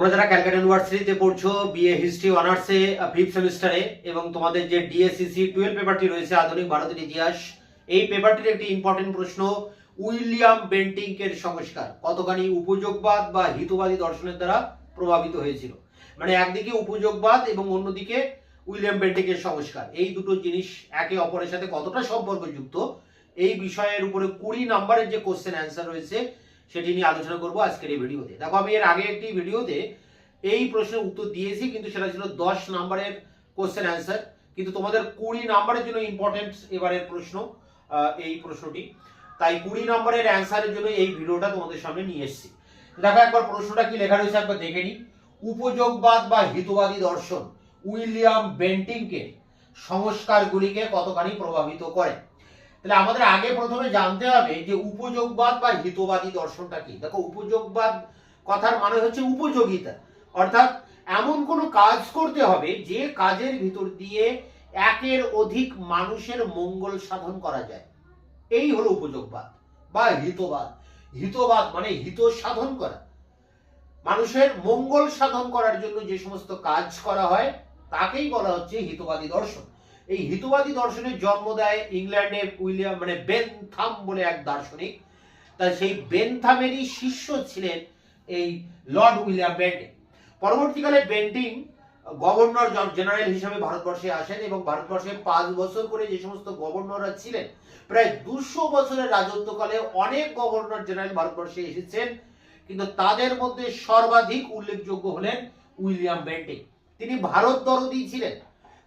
তোমরা যারা ক্যালকাটা ইউনিভার্সিটিতে পড়ছো বিএ হিস্ট্রি অনার্সে ফিফথ সেমিস্টারে এবং তোমাদের যে ডিএসসিসি টুয়েলভ পেপারটি রয়েছে, আধুনিক ভারতের ইতিহাস, এই পেপারটির একটি ইম্পর্টেন্ট প্রশ্ন, উইলিয়াম বেন্টিংকের সংস্কার, কতখানি উপযোগবাদ বা হিতবাদী দর্শনের দ্বারা প্রভাবিত হয়েছিল? মানে একদিকে উপযোগবাদ এবং অন্যদিকে উইলিয়াম বেন্টিংকের সংস্কার। এই দুটো জিনিস একে অপরের সাথে কতটা সম্পর্কযুক্ত, এই বিষয়ের উপরে কুড়ি নাম্বারের যে কোশ্চেন অ্যান্সার রয়েছে সেটি নিয়ে আলোচনা করব আজকের এই ভিডিওতে। দেখো, আমি এর আগে একটি ভিডিওতে এই প্রশ্নের উত্তর দিয়েছি, কিন্তু সেটা ছিল দশ নাম্বারের কোশ্চেন অ্যান্সার কিন্তু তোমাদের কুড়ি নাম্বারের জন্য ইম্পর্টেন্ট এবারের প্রশ্ন এই প্রশ্নটি। তাই কুড়ি নাম্বারের অ্যান্সারের জন্য এই ভিডিওটা তোমাদের সামনে নিয়ে এসেছি। দেখো, একবার প্রশ্নটা কি লেখা রয়েছে একবার দেখে নিই। উপযোগবাদ বা হিতবাদী দর্শন উইলিয়াম বেন্টিংকে সংস্কারগুলিকে কতখানি প্রভাবিত করে? তাহলে আমাদের আগে প্রথমে জানতে হবে যে উপযোগবাদ বা হিতবাদী দর্শনটা কি? দেখো, উপযোগবাদ কথার মানে হচ্ছে উপযোগিতা। অর্থাৎ এমন কোনো কাজ করতে হবে যে কাজের ভিতর দিয়ে একের অধিক মানুষের মঙ্গল সাধন করা যায়। এই হলো উপযোগবাদ বা হিতবাদ। হিতবাদ মানে হিত সাধন করা। মানুষের মঙ্গল সাধন করার জন্য যে সমস্ত কাজ করা হয়, তাকেই বলা হচ্ছে হিতবাদী দর্শন। এই হিতবাদী দর্শনের জন্ম দেয় ইংল্যান্ডের উইলিয়াম মানে বেনথাম বলে এক দার্শনিক। তা সেই বেনথামেরই শিষ্য ছিলেন এই লর্ড উইলিয়াম বেন্টিং। পরবর্তীকালে বেন্টিং গভর্নর জেনারেল হিসেবে ভারতবর্ষে আসেন এবং ভারতবর্ষে পাঁচ বছর করে যে সমস্ত গভর্নররা ছিলেন, প্রায় দুশো বছরের রাজত্বকালে অনেক গভর্নর জেনারেল ভারতবর্ষে এসেছেন, কিন্তু তাদের মধ্যে সর্বাধিক উল্লেখযোগ্য হলেন উইলিয়াম বেন্টিং। তিনি ভারত দরদি ছিলেন।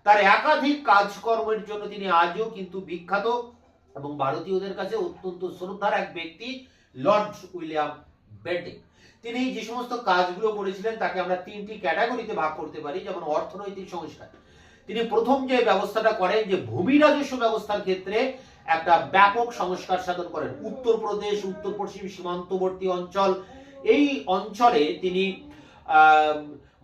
তার একাধিক কাজকর্মের জন্য তিনি আজও কিন্তু বিখ্যাত এবং ভারতীয়দের কাছে অত্যন্ত শ্রদ্ধার এক ব্যক্তি, লর্ড উইলিয়াম বেন্টিং। তিনি যে সমস্ত কাজগুলো করেছিলেন, তাকে আমরা তিনটি ক্যাটাগরিতে ভাগ করতে পারি, যেমন অর্থনৈতিক সংস্কার। তিনি প্রথম যে ব্যবস্থাটা করেন, যে ভূমি রাজস্ব ব্যবস্থার ক্ষেত্রে একটা ব্যাপক সংস্কার সাধন করেন। উত্তরপ্রদেশ উত্তর পশ্চিম সীমান্তবর্তী অঞ্চল, এই অঞ্চলে তিনি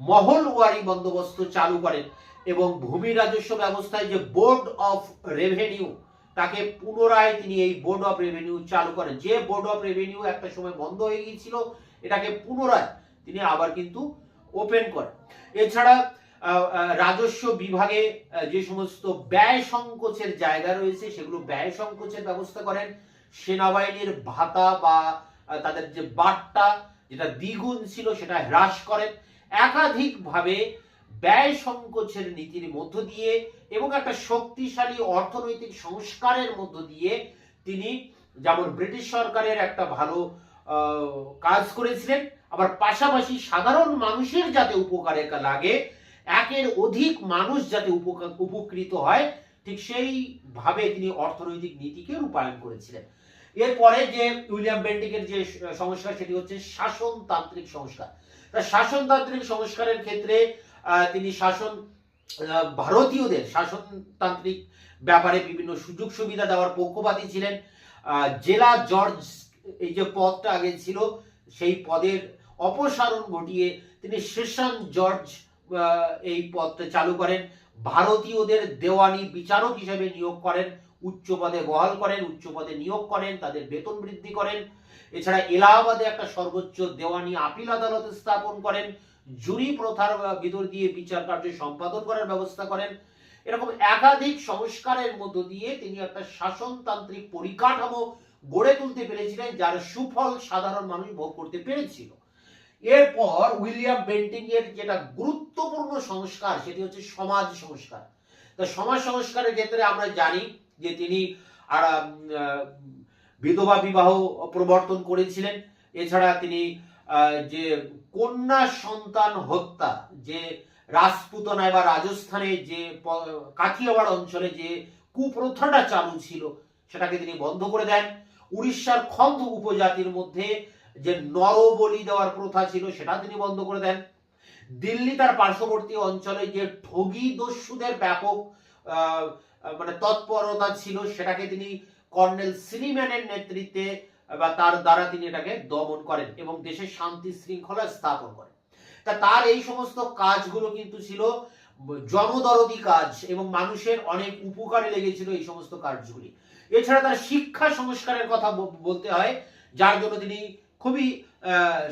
মহলওয়ারি বন্দোবস্ত চালু করেন। এবং ভূমি রাজস্ব ব্যবস্থায় যে বোর্ড অফ রেভিনিউ, তাকে পুনরায় তিনি এই বোর্ড অফ রেভিনিউ চালু করেন। যে বোর্ড অফ রেভিনিউ একটা সময় বন্ধ হয়ে গিয়েছিল, এটাকে পুনরায় তিনি আবার কিন্তু ওপেন করেন। এছাড়া রাজস্ব বিভাগে যে সমস্ত ব্যয় সংকোচের জায়গা রয়েছে, সেগুলো ব্যয় সংকোচের ব্যবস্থা করেন। সেনাবাহিনীর ভাতা বা তাদের যে বার্তা যেটা দ্বিগুণ ছিল, সেটা হ্রাস করেন। একাধিকভাবে ব্যয় সংকোচের নীতির মধ্য দিয়ে এবং একটা শক্তিশালী অর্থনৈতিক সংস্কারের মধ্য দিয়ে তিনি যেমন ব্রিটিশ সরকারের একটা ভালো কাজ করেছিলেন, আবার পাশাপাশি সাধারণ মানুষের যাতে উপকারে লাগে, একের অধিক মানুষ যাতে উপকা- উপকৃত হয়, ঠিক সেই ভাবে তিনি অর্থনৈতিক নীতিকে রূপায়ণ করেছিলেন। এরপরে যে উইলিয়াম বেন্টিকের যে সংস্কার, সেটি হচ্ছে শাসনতান্ত্রিক সংস্কার। শাসনতান্ত্রিক সংস্কারের ক্ষেত্রে তিনি শাসন ভারতীয়দের শাসনতান্ত্রিক ব্যাপারে বিভিন্ন সুযোগ সুবিধা দেওয়ার পক্ষপাতী ছিলেন। জেলা জর্জ, এই যে পদটা আগে ছিল, সেই পদের অপসারণ ঘটিয়ে তিনি সেশন জর্জ এই পদটা চালু করেন। ভারতীয়দের দেওয়ানি বিচারক হিসেবে নিয়োগ করেন, উচ্চ পদে বহাল করেন, উচ্চ পদে নিয়োগ করেন, তাদের বেতন বৃদ্ধি করেন। এছাড়া এলাহাবাদে একটা সর্বোচ্চ দেওয়ানি আপিল আদালত স্থাপন করেন। জুরি প্রথার ভিতর দিয়ে বিচার কার্য সম্পাদন করার ব্যবস্থা করেন। এরকম একাধিক সংস্কারের মধ্য দিয়ে তিনি একটা শাসনতান্ত্রিক পরিকাঠামো গড়ে তুলতে পেরেছিলেন, যার সুফল সাধারণ মানুষ ভোগ করতে পেরেছিল। এরপর উইলিয়াম বেন্টিং এর যেটা গুরুত্বপূর্ণ সংস্কার, সেটি হচ্ছে সমাজ সংস্কার। তা সমাজ সংস্কারের ক্ষেত্রে আমরা জানি যে তিনি আর বিধবা বিবাহ প্রবর্তন করেছিলেন। এছাড়া তিনি যে কন্যা সন্তান হত্যা, যে রাজপুতনায় বা রাজস্থানে যে কাথিয়াওয়াড় অঞ্চলে যে কুপ্রথাটা চালু ছিল, সেটাকে তিনি বন্ধ করে দেন। উড়িষ্যার খন্দ উপজাতির মধ্যে যে নরবলি দেওয়ার প্রথা ছিল, সেটা তিনি বন্ধ করে দেন। দিল্লি তার পার্শ্ববর্তী অঞ্চলে যে ঠগি দস্যুদের ব্যাপক মানে তৎপরতা ছিল, সেটাকে তিনি কর্নেল সিনিম্যানের নেতৃত্বে বা তার দ্বারা তিনি এটাকে দমন করেন এবং দেশে শান্তি শৃঙ্খলা স্থাপন করেন। তা তার এই সমস্ত কাজগুলো কিন্তু ছিল জনদরদি কাজ এবং মানুষের অনেক উপকারে লেগেছিল এই সমস্ত কাজগুলি। এছাড়া তার শিক্ষা সংস্কারের কথা বলতে হয়, যার জন্য তিনি খুবই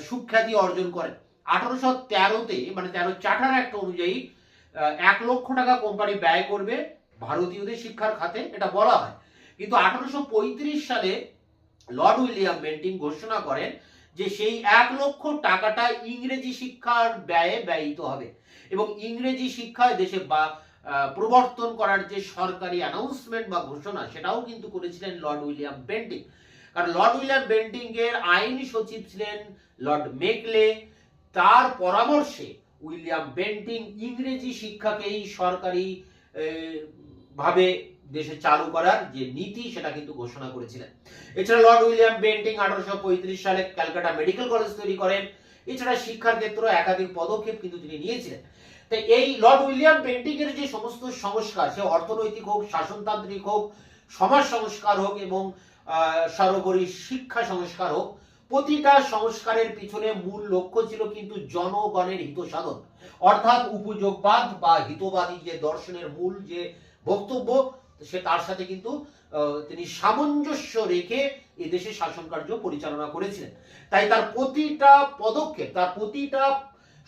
সুখ্যাতি অর্জন করেন। আঠারোশো তেরোতে মানে তেরো চার্টার একটা অনুযায়ী এক লক্ষ টাকা কোম্পানি ব্যয় করবে ভারতীয়দের শিক্ষার খাতে, এটা বলা হয়। কিন্তু আঠারোশো পঁয়ত্রিশ সালে লর্ড উইলিয়াম বেন্টিং ঘোষণা করেন যে সেই এক লক্ষ টাকাটা ইংরেজি শিক্ষার ব্যয়ে ব্যয়িত হবে এবং ইংরেজি শিক্ষায় দেশে বা প্রবর্তন করার যে সরকারি অ্যানাউন্সমেন্ট বা ঘোষণা, সেটাও কিন্তু করেছিলেন লর্ড উইলিয়াম বেন্টিং। কারণ লর্ড উইলিয়াম বেন্টিং এর আইনি সচিব ছিলেন লর্ড মেকলে। তার পরামর্শে উইলিয়াম বেন্টিং ইংরেজি শিক্ষাকেই সরকারি ভাবে দেশে চালু করার যে নীতি, সেটা কিন্তু ঘোষণা করেছিলেন। এছাড়া লর্ড উইলিয়াম বেন্টিং আঠারোশো পঁয়ত্রিশ সালে ক্যালকাটা মেডিকেল কলেজ তৈরি করেন। এছাড়া শিক্ষার ক্ষেত্রে একাধিক পদক্ষেপ কিন্তু তিনি নিয়েছিলেন। তাই এই লর্ড উইলিয়াম বেন্টিং এর যে সমস্ত সংস্কার, সে অর্থনৈতিক হোক, শাসনতান্ত্রিক হোক, সমাজ সংস্কার হোক এবং সর্বোপরি শিক্ষা সংস্কার হোক, প্রতিটা সংস্কারের পিছনে মূল লক্ষ্য ছিল কিন্তু জনগণের হিত সাধন অর্থাৎ উপযোগবাদ বা হিতবাদী যে দর্শনের মূল যে বক্তব্য সে তার সাথে কিন্তু তিনি সামঞ্জস্য রেখে এদেশে শাসন কার্য পরিচালনা করেছিলেন। তাই তার প্রতিটা পদক্ষেপ, তার প্রতিটা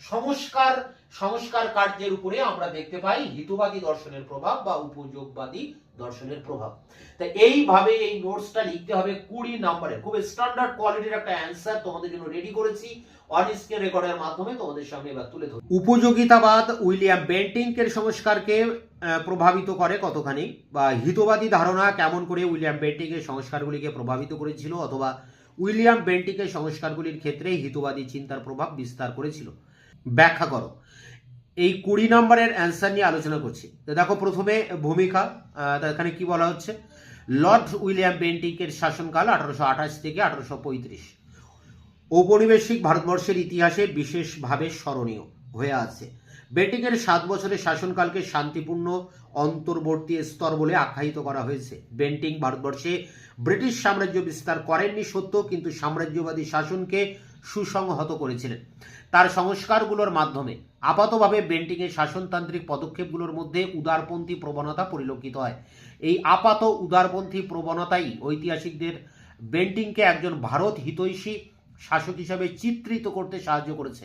সংস্কার সংস্কার কার্যের উপরে আমরা দেখতে পাই হিতবাদী দর্শনের প্রভাব বা উপযোগবাদী দর্শনের প্রভাব। তাই এইভাবে এই নোটসটা লিখতে হবে কুড়ি নম্বরে। খুব স্ট্যান্ডার্ড কোয়ালিটির একটা অ্যান্সার তোমাদের জন্য রেডি করেছি। অন রেকর্ডের মাধ্যমে তোমাদের সামনে এবার তুলে ধরি উপযোগিতাবাদ উইলিয়াম বেন্টিংকের সংস্কারকে প্রভাবিত করে কতখানি? বা হিতবাদী ধারণা কেমন করে উইলিয়াম বেন্টিংয়ের সংস্কারগুলিকে প্রভাবিত করেছিল? অথবা উইলিয়াম বেন্টিংয়ের সংস্কারগুলির ক্ষেত্রে হিতবাদী চিন্তার প্রভাব বিস্তার করেছিল? ব্যাখ্যা করো। এই কুড়ি নম্বরের অ্যান্সার নিয়ে আলোচনা করছি। তো দেখো প্রথমে ভূমিকা এখানে কি বলা হচ্ছে? লর্ড উইলিয়াম বেন্টিংকের শাসনকাল আঠারোশো আঠাশ থেকে আঠারোশো পঁয়ত্রিশ। ঔপনিবেশিক ভারতবর্ষের ইতিহাসে বিশেষভাবে স্মরণীয় হয়ে আছে। বেন্টিংয়ের সাত বছরের শাসনকালকে শান্তিপূর্ণ অন্তর্বর্তী স্তর বলে আখ্যায়িত করা হয়েছে। বেন্টিং ভারতবর্ষে ব্রিটিশ সাম্রাজ্য বিস্তার করেননি সত্য, কিন্তু সাম্রাজ্যবাদী শাসনকে সুসংহত করেছিলেন। তার সংস্কারগুলোর মাধ্যমে আপাতভাবে বেন্টিংয়ের শাসনতান্ত্রিক পদক্ষেপগুলোর মধ্যে উদারপন্থী প্রবণতা পরিলক্ষিত হয়। এই আপাত উদারপন্থী প্রবণতাই ঐতিহাসিকদের বেন্টিংকে একজন ভারত হিতৈষী শাসক হিসাবে চিত্রিত করতে সাহায্য করেছে।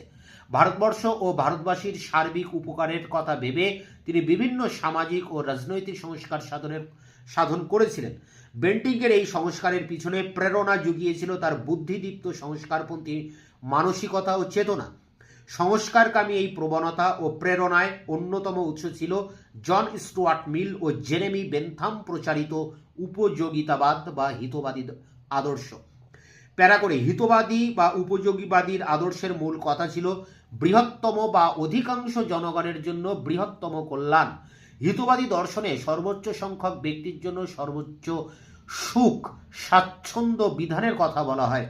ভারতবর্ষ ও ভারতবাসীর সার্বিক উপকারের কথা ভেবে তিনি বিভিন্ন সামাজিক ও রাজনৈতিক সংস্কার সাধনের, সাধন করেছিলেন। বেন্টিংয়ের এই সংস্কারের পিছনে প্রেরণা জুগিয়েছিল তার বুদ্ধিদীপ্ত সংস্কারপন্থী মানসিকতা ও চেতনা। সংস্কারকামী এই প্রবণতা ও প্রেরণায় অন্যতম উৎস ছিল জন স্টুয়ার্ট মিল ও জেরেমি বেনথাম প্রচারিত উপযোগিতাবাদ বা হিতবাদী আদর্শ। প্যারা করে, হিতবাদী বা উপযোগীবাদীর আদর্শের মূল কথা ছিল বৃহত্তম বা অধিকাংশ জনগণের জন্য বৃহত্তম কল্যাণ। হিতবাদী দর্শনে সর্বোচ্চ সংখ্যক ব্যক্তির জন্য সর্বোচ্চ সুখ, স্বাচ্ছন্দ্য বিধানের কথা বলা হয়।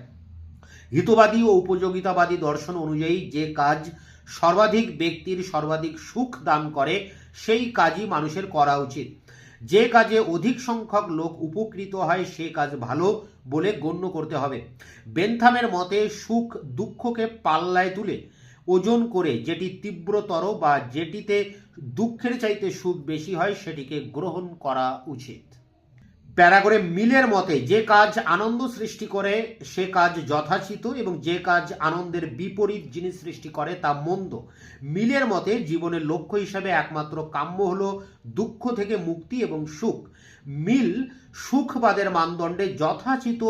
হিতবাদী ও উপযোগিতাবাদী দর্শন অনুযায়ী যে কাজ সর্বাধিক ব্যক্তির সর্বাধিক সুখ দান করে, সেই কাজই মানুষের করা উচিত। যে কাজে অধিক সংখ্যক লোক উপকৃত হয়, সে কাজ ভালো বলে গণ্য করতে হবে। বেনথামের মতে, সুখ দুঃখকে পাল্লায় তুলে ওজন করে যেটি তীব্রতর বা যেটিতে দুঃখের চাইতে সুখ বেশি হয়, সেটিকে গ্রহণ করা উচিত। প্যারা করে মিলের মতে যে কাজ আনন্দ সৃষ্টি করে, সে কাজ যথাচিত এবং যে কাজ আনন্দের বিপরীত জিনিস সৃষ্টি করে, তা মন্দ। মিলের মতে জীবনের লক্ষ্য হিসাবে একমাত্র কাম্য হল দুঃখ থেকে মুক্তি এবং সুখ। মিল সুখবাদের মানদণ্ডে যথাচিত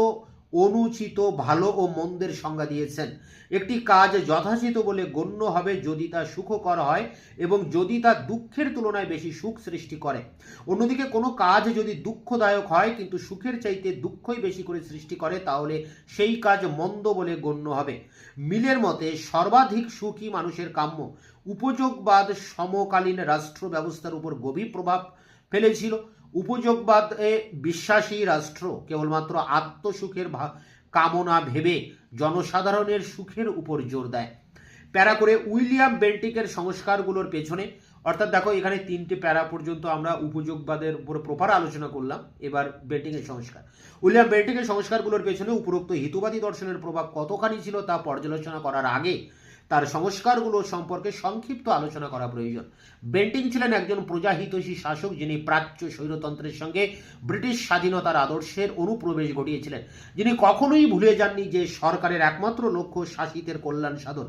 অনুচিত, ভালো ও মন্দের সংজ্ঞা দিয়েছেন। একটি কাজ যথাচিত বলে গণ্য হবে যদি তা সুখকর হয় এবং যদি তা দুঃখের তুলনায় বেশি সুখ সৃষ্টি করে। অন্যদিকে কোনো কাজ যদি দুঃখদায়ক হয় কিন্তু সুখের চাইতে দুঃখই বেশি করে সৃষ্টি করে, তাহলে সেই কাজ মন্দ বলে গণ্য হবে। মিলের মতে, সর্বাধিক সুখী মানুষের কাম্য। উপযোগবাদ সমকালীন রাষ্ট্র ব্যবস্থার উপর গভীর প্রভাব ফেলেছিল। উপযোগবাদ বিশ্বাসী রাষ্ট্র কেবলমাত্র আত্মসুখের কামনা ভেবে জনসাধারণের সুখের উপর জোর দেয়। প্যারা করে উইলিয়াম বেন্টিকের সংস্কারগুলোর পেছনে। অর্থাৎ দেখো, এখানে তিনটে প্যারা পর্যন্ত আমরা উপযোগবাদের উপর প্রপার আলোচনা করলাম। এবার বেন্টিংয়ের সংস্কার। উইলিয়াম বেন্টিংয়ের সংস্কারগুলোর পেছনে উপরোক্ত হিতবাদী দর্শনের প্রভাব কতখানি ছিল তা পর্যালোচনা করার আগে তার সংস্কারগুলো সম্পর্কে সংক্ষিপ্ত আলোচনা করা প্রয়োজন। বেন্টিং ছিলেন একজন প্রজাহিতৈষী শাসক যিনি প্রাচ্য স্বৈরতন্ত্রের সঙ্গে ব্রিটিশ স্বাধীনতার আদর্শের অনুপ্রবেশ ঘটিয়েছিলেন। যিনি কখনোই ভুলে যাননি যে সরকারের একমাত্র লক্ষ্য শাসিতের কল্যাণ সাধন।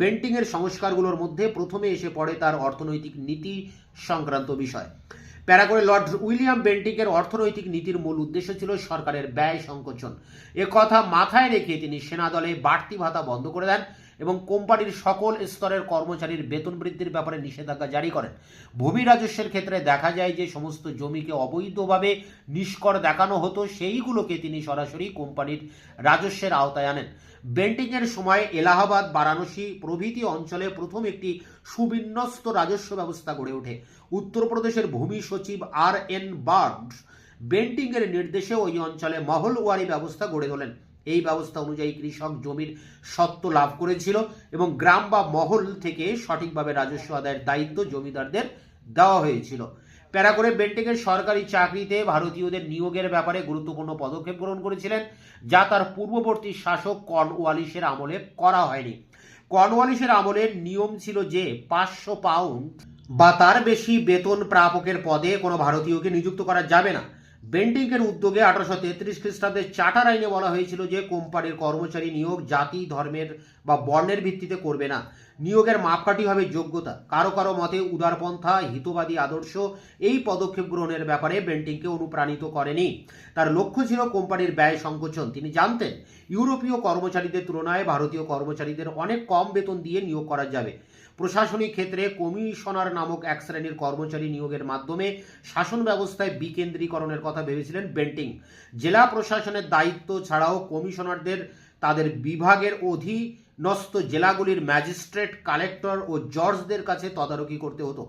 বেন্টিংয়ের সংস্কারগুলোর মধ্যে প্রথমে এসে পড়ে তার অর্থনৈতিক নীতি সংক্রান্ত বিষয়। প্যারা করে লর্ড উইলিয়াম বেন্টিংয়ের অর্থনৈতিক নীতির মূল উদ্দেশ্য ছিল সরকারের ব্যয় সংকোচন। এ কথা মাথায় রেখে তিনি সেনাদলে বাড়তি ভাতা বন্ধ করে দেন এবং কোম্পানির সকল স্তরের কর্মচারীর বেতন বৃদ্ধির ব্যাপারে নিষেধাজ্ঞা জারি করেন। ভূমি রাজস্বের ক্ষেত্রে দেখা যায় যে সমস্ত জমিকে অবৈধভাবে নিষ্কর দেখানো হতো, সেইগুলোকে তিনি সরাসরি কোম্পানির রাজস্বের আওতায় আনেন। বেন্টিংয়ের সময় এলাহাবাদ, বারাণসী প্রভৃতি অঞ্চলে প্রথম একটি সুবিন্যস্ত রাজস্ব ব্যবস্থা গড়ে ওঠে। উত্তরপ্রদেশের ভূমি সচিব আর এন বার্ড বেন্টিংয়ের নির্দেশে ওই অঞ্চলে মহলওয়ারি ব্যবস্থা গড়ে তোলেন। এই ব্যবস্থা অনুযায়ী কৃষক জমির সত্ত্ব লাভ করেছিল এবং গ্রাম বা মহল থেকে সঠিকভাবে রাজস্ব আদায়ের দায়িত্ব জমিদারদের দেওয়া হয়েছিল। প্যারা করে বেন্টিংয়ের সরকারি চাকরিতে ভারতীয়দের নিয়োগের ব্যাপারে গুরুত্বপূর্ণ পদক্ষেপ গ্রহণ করেছিলেন, যা তার পূর্ববর্তী শাসক কর্নওয়ালিসের আমলে করা হয়নি। কর্নওয়ালিসের আমলের নিয়ম ছিল যে পাঁচশো পাউন্ড বা তার বেশি বেতন প্রাপকের পদে কোনো ভারতীয়কে নিযুক্ত করা যাবে না। বেন্টিংয়ের উদ্যোগে আঠারোশো তেত্রিশ খ্রিস্টাব্দে চার্টার আইনে বলা হয়েছিল যে কোম্পানির কর্মচারী নিয়োগ জাতি, ধর্মের বা বর্ণের ভিত্তিতে করবে না। নিয়োগের মাপকাঠি হবে যোগ্যতা। কারও কারও মতে উদারপন্থা, হিতবাদী আদর্শ এই পদক্ষেপ গ্রহণের ব্যাপারে বেন্টিংকে অনুপ্রাণিত করেনি। তার লক্ষ্য ছিল কোম্পানির ব্যয় সংকোচন। তিনি জানতেন, ইউরোপীয় কর্মচারীদের তুলনায় ভারতীয় কর্মচারীদের অনেক কম বেতন দিয়ে নিয়োগ করা যাবে। প্রশাসনিক ক্ষেত্রে কমিশনার নামক এক শ্রেণির কর্মচারী নিয়োগের মাধ্যমে শাসন ব্যবস্থায় বিকেন্দ্রীকরণের কথা ভেবেছিলেন বেন্টিং। জেলা প্রশাসনের দায়িত্ব ছাড়াও কমিশনারদের তাদের বিভাগের অধীনস্থ জেলাগুলির ম্যাজিস্ট্রেট, কালেক্টর ও জর্জদের কাছে তদারকি করতে হতো।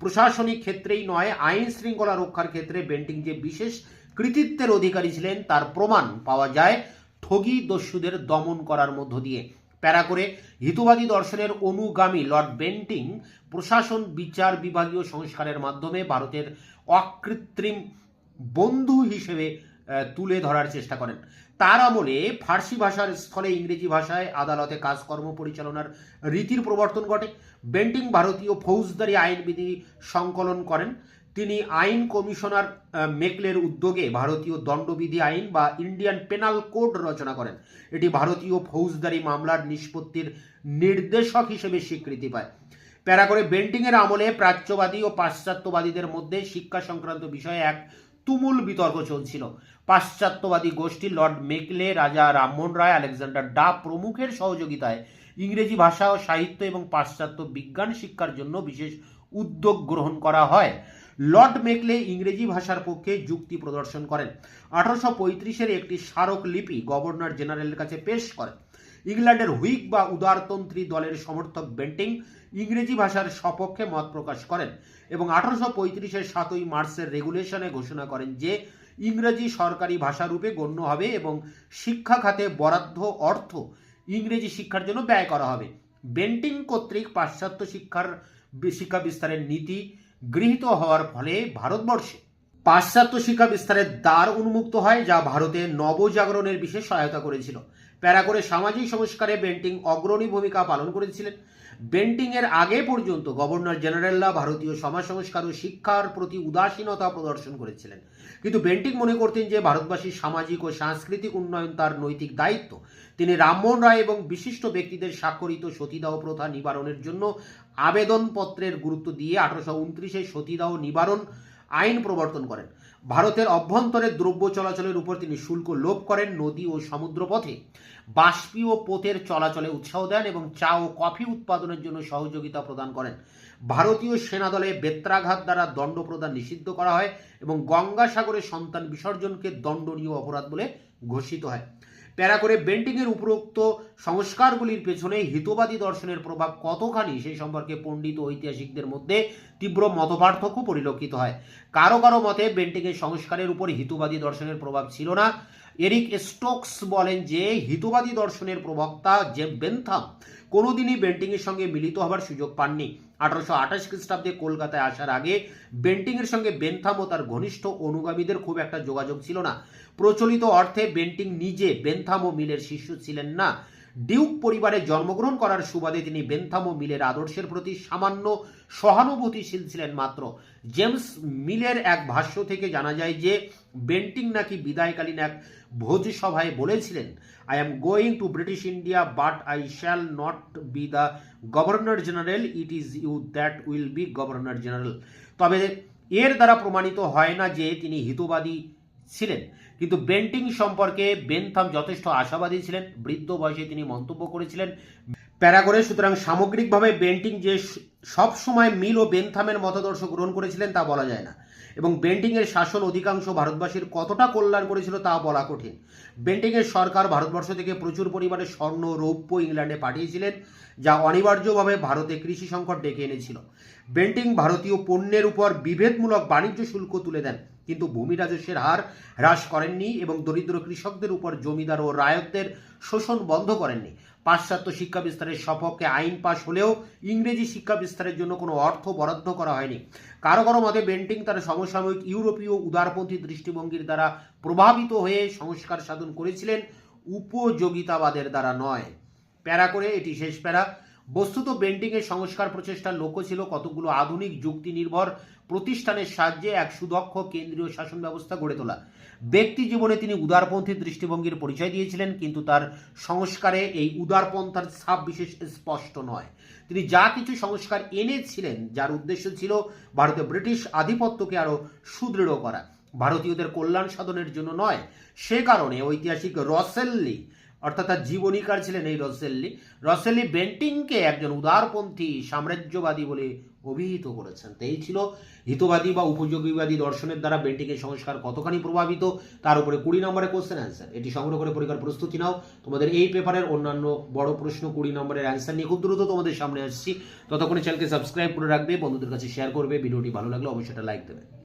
প্রশাসনিক ক্ষেত্রেই নয়, আইন শৃঙ্খলা রক্ষার ক্ষেত্রে বেন্টিং যে বিশেষ কৃতিত্বের অধিকারী ছিলেন, তার প্রমাণ পাওয়া যায় ঠগি দস্যুদের দমন করার মধ্য দিয়ে। প্যারা করে হিতবাদী দর্শনের অনুগামী লর্ড বেন্টিং প্রশাসন, বিচার বিভাগীয় সংস্কারের মাধ্যমে ভারতের অকৃত্রিম বন্ধু হিসেবে তুলে ধরার চেষ্টা করেন। তার আমলে ফার্সি ভাষার স্থলে ইংরেজি ভাষায় আদালতে কাজকর্ম পরিচালনার রীতির প্রবর্তন ঘটে। বেন্টিং ভারতীয় ফৌজদারি আইনবিধি সংকলন করেন। তিনি আইন কমিশনার মেকলের উদ্যোগে ভারতীয় দণ্ডবিধি আইন বা ইন্ডিয়ান পেনাল কোড রচনা করেন। এটি ভারতীয় ফৌজদারি মামলার নিষ্পত্তির নির্দেশক হিসেবে স্বীকৃতি পায়। প্যারা করে বেন্টিংয়ের আমলে প্রাচ্যবাদী ও পাশ্চাত্যবাদীদের মধ্যে শিক্ষা সংক্রান্ত বিষয়ে এক তুমুল বিতর্ক চলছিল। পাশ্চাত্যবাদী গোষ্ঠী লর্ড মেকলে, রাজা রামমোহন রায়, আলেকজান্ডার ডা প্রমুখের সহযোগিতায় ইংরেজি ভাষা ও সাহিত্য এবং পাশ্চাত্য বিজ্ঞান শিক্ষার জন্য বিশেষ উদ্যোগ গ্রহণ করা হয়। লর্ড মেকলে ইংরেজি ভাষার পক্ষে যুক্তি প্রদর্শন করেন। আঠারোশো পঁয়ত্রিশের একটি স্মারক লিপি গভর্নর জেনারেলের কাছে পেশ করেন। ইংল্যান্ডের হুইক বা উদারতন্ত্রী দলের সমর্থক বেন্টিং ইংরেজি ভাষার সপক্ষে মত প্রকাশ করেন এবং আঠারোশো পঁয়ত্রিশের সাতই মার্চের রেগুলেশনে ঘোষণা করেন যে ইংরেজি সরকারি ভাষারূপে গণ্য হবে এবং শিক্ষা খাতে বরাদ্দ অর্থ ইংরেজি শিক্ষার জন্য ব্যয় করা হবে। বেন্টিং কর্তৃক পাশ্চাত্য শিক্ষার শিক্ষা বিস্তারের নীতি গৃহীত হওয়ার ফলে ভারতবর্ষে পাশ্চাত্য শিক্ষা বিস্তারের দ্বার উন্মুক্ত হয়, যা ভারতে নবজাগরণের বিশেষ সহায়তা করেছিল। প্যারা করে সামাজিক সংস্কারে বেন্টিং অগ্রণী ভূমিকা পালন করেছিলেন। বেন্টিং এর আগে পর্যন্ত গভর্নর জেনারেলরা ভারতীয় সমাজ সংস্কার ও শিক্ষার প্রতি উদাসীনতা প্রদর্শন করেছিলেন। কিন্তু বেন্টিং মনে করতেন যে ভারতবাসীর সামাজিক ও সাংস্কৃতিক উন্নয়ন তার নৈতিক দায়িত্ব। তিনি রামমোহন রায় এবং বিশিষ্ট ব্যক্তিদের স্বাক্ষরিত সতীদাহ প্রথা নিবারণের জন্য আবেদনপত্রের গুরুত্ব দিয়ে আঠারোশো উনত্রিশে সতীদাহ নিবারণ আইন প্রবর্তন করেন। ভারতের অভ্যন্তরে দ্রব্য চলাচলের উপর তিনি শুল্ক লোপ করেন নদী ও সমুদ্রপথে। বাষ্পীয় পোতের চলাচলে উৎসাহ দেন এবং চা ও কফি উৎপাদনের জন্য সহযোগিতা প্রদান করেন। ভারতীয় সেনাদলে বেত্রাঘাত দ্বারা দণ্ড প্রদান নিষিদ্ধ করা হয় এবং গঙ্গাসাগরে সন্তান বিসর্জনকে দণ্ডনীয় অপরাধ বলে ঘোষিত হয়। প্যারা করে বেন্টিংয়ের উপরোক্ত সংস্কারগুলির পেছনে হিতবাদী দর্শনের প্রভাব কতখানি সেই সম্পর্কে পণ্ডিত ঐতিহাসিকদের মধ্যে তীব্র মতপার্থক্য পরিলক্ষিত হয়। কারও কারও মতে, বেন্টিংয়ের সংস্কারের উপর হিতবাদী দর্শনের প্রভাব ছিল না। এরিক স্টোকস বলেন যে, হিতবাদী দর্শনের প্রবক্তা যে বেনথাম কোনোদিনই বেন্টিংয়ের সঙ্গে মিলিত হবার সুযোগ পাননি। আঠারোশো আঠাশ খ্রিস্টাব্দে কলকাতায় আসার আগে বেন্টিংয়ের সঙ্গে বেনথাম ও তার ঘনিষ্ঠ অনুগামীদের খুব একটা যোগাযোগ ছিল না। প্রচলিত অর্থে বেন্টিং নিজে বেনথাম ও মিলের শিষ্য ছিলেন না। ডিউক পরিবারে জন্মগ্রহণ করার সুবাদে তিনি বেনথাম ও মিলের আদর্শের প্রতি সামান্য সহানুভূতিশীল ছিলেন মাত্র। জেমস মিলের এক ভাষ্য থেকে জানা যায় যে, বেন্টিং নাকি বিদায়কালীন এক ভোজসভায় বলেছিলেন I am going to British India but I shall not be the governor general it is you that will be governor general তবে এর দ্বারা প্রমাণিত হয় না যে তিনি হিতবাদী ছিলেন। কিন্তু বেন্টিং সম্পর্কে বেনথাম যথেষ্ট আশাবাদী ছিলেন, বৃদ্ধ বয়সে তিনি মন্তব্য করেছিলেন। প্যারাগোরে সুতরাং সামগ্রিকভাবে বেন্টিং যে সব সময় মিল ও বেনথামের মতাদর্শ গ্রহণ করেছিলেন তা বলা যায় না। এবং বেন্টিংয়ের শাসন অধিকাংশ ভারতবাসীর কতটা কল্যাণ করেছিল তা বলা কঠিন। বেন্টিংয়ের সরকার ভারতবর্ষ থেকে প্রচুর পরিমাণে স্বর্ণ, রৌপ্য ইংল্যান্ডে পাঠিয়েছিলেন, যা অনিবার্যভাবে ভারতে কৃষি সংকট ডেকে এনেছিল। বেন্টিং ভারতীয় পণ্যের উপর বিভেদমূলক বাণিজ্য শুল্ক তুলে দেন। কিন্তু ভূমি রাজস্বের হার হ্রাস করেননি এবং দরিদ্র কৃষকদের উপর জমিদার ও রায়তদের শোষণ বন্ধ করেননি। পাশ্চাত্য শিক্ষা বিস্তারের সপক্ষে আইন পাশ হলেও ইংরেজি শিক্ষা বিস্তারের জন্য কোনো অর্থ বরাদ্দ করা হয়নি। কারও কারও মতে বেন্টিং তার সমসাময়িক ইউরোপীয় উদারপন্থী দৃষ্টিভঙ্গির দ্বারা প্রভাবিত হয়ে সংস্কার সাধন করেছিলেন, উপযোগিতাবাদের দ্বারা নয়। প্যারা করে এটি শেষ প্যারা। বস্তুত বেন্টিংয়ের সংস্কার প্রচেষ্টার লক্ষ্য ছিল কতগুলো আধুনিক যুক্তি নির্ভর প্রতিষ্ঠানের সাহায্যে এক সুদক্ষ কেন্দ্রীয় শাসন ব্যবস্থা গড়ে তোলা। ব্যক্তি জীবনে তিনি উদারপন্থী দৃষ্টিভঙ্গির পরিচয় দিয়েছিলেন, কিন্তু তার সংস্কারে এই উদারপন্থার ছাপ বিশেষ স্পষ্ট নয়। তিনি যা কিছু সংস্কার এনেছিলেন, যার উদ্দেশ্য ছিল ভারতে ব্রিটিশ আধিপত্যকে আরও সুদৃঢ় করা। ভারতীয়দের কল্যাণ সাধনের জন্য নয়, সে কারণে ঐতিহাসিক রসেল্লি অর্থাৎ তার জীবনীকার ছিলেন এই রসেল্লি। রসেল্লি বেন্টিংকে একজন উদারপন্থী, সাম্রাজ্যবাদী বলে অভিহিত করেছেন। তো এই ছিল হিতবাদী বা উপযোগীবাদী দর্শনের দ্বারা বেন্টিংয়ের সংস্কার কতখানি প্রভাবিত, তার উপরে কুড়ি নম্বরের কোশ্চেন অ্যান্সার এটি সংগ্রহ করে পরীক্ষার প্রস্তুতি নাও। তোমাদের এই পেপারের অন্যান্য বড় প্রশ্ন কুড়ি নম্বরের অ্যান্সার নিয়ে খুব দ্রুত তোমাদের সামনে আসছি। ততক্ষণে চ্যানেলকে সাবস্ক্রাইব করে রাখবে, বন্ধুদের কাছে শেয়ার করবে। ভিডিওটি ভালো লাগলে অবশ্যই লাইক দেবে।